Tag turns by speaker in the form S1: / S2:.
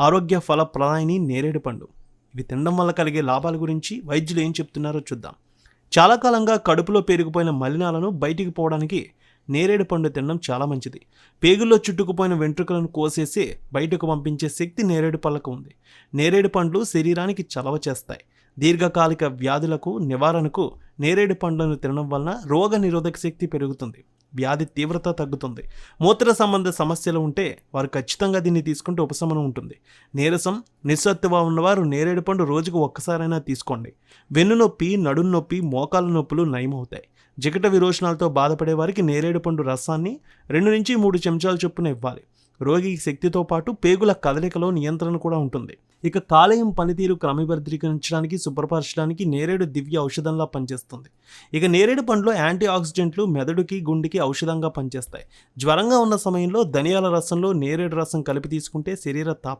S1: ఆరోగ్య ఫలప్రదాయిని నేరేడు పండు. ఇవి తినడం వల్ల కలిగే లాభాల గురించి వైద్యులు ఏం చెప్తున్నారో చూద్దాం. చాలా కాలంగా కడుపులో పెరిగిపోయిన మలినాలను బయటికి పోవడానికి నేరేడు పండు తినడం చాలా మంచిది. పేగుల్లో చుట్టుకుపోయిన వెంట్రుకలను కోసేసి బయటకు పంపించే శక్తి నేరేడు పళ్ళకు ఉంది. నేరేడు పండ్లు శరీరానికి చలవ చేస్తాయి. దీర్ఘకాలిక వ్యాధులకు నివారణకు నేరేడు పండ్లను తినడం వలన రోగ నిరోధక శక్తి పెరుగుతుంది. వ్యాధి తీవ్రత తగ్గుతుంది. మూత్ర సంబంధ సమస్యలు ఉంటే వారు ఖచ్చితంగా దీన్ని తీసుకుంటే ఉపశమనం ఉంటుంది. నీరసం నిస్సత్తువ ఉన్నవారు నేరేడు పండు రోజుకు ఒక్కసారైనా తీసుకోండి. వెన్ను నొప్పి నడుము నొప్పి మోకాల నొప్పులు నయమవుతాయి. జిగట విరోచనాలతో బాధపడే వారికి నేరేడు పండు రసాన్ని రెండు నుంచి మూడు చెంచాల చొప్పున ఇవ్వాలి. రోగికి శక్తితో పాటు పేగుల కదలికలో నియంత్రణ కూడా ఉంటుంది. ఇక కాలేయం పనితీరు క్రమబద్ధీకరించడానికి శుభ్రపరచడానికి నేరేడు దివ్య ఔషధంలా పనిచేస్తుంది. ఇక నేరేడు పండ్లో యాంటీ ఆక్సిడెంట్లు మెదడుకి గుండెకి ఔషధంగా పనిచేస్తాయి. జ్వరంగా ఉన్న సమయంలో ధనియాల రసంలో నేరేడు రసం కలిపి తీసుకుంటే శరీర తాపం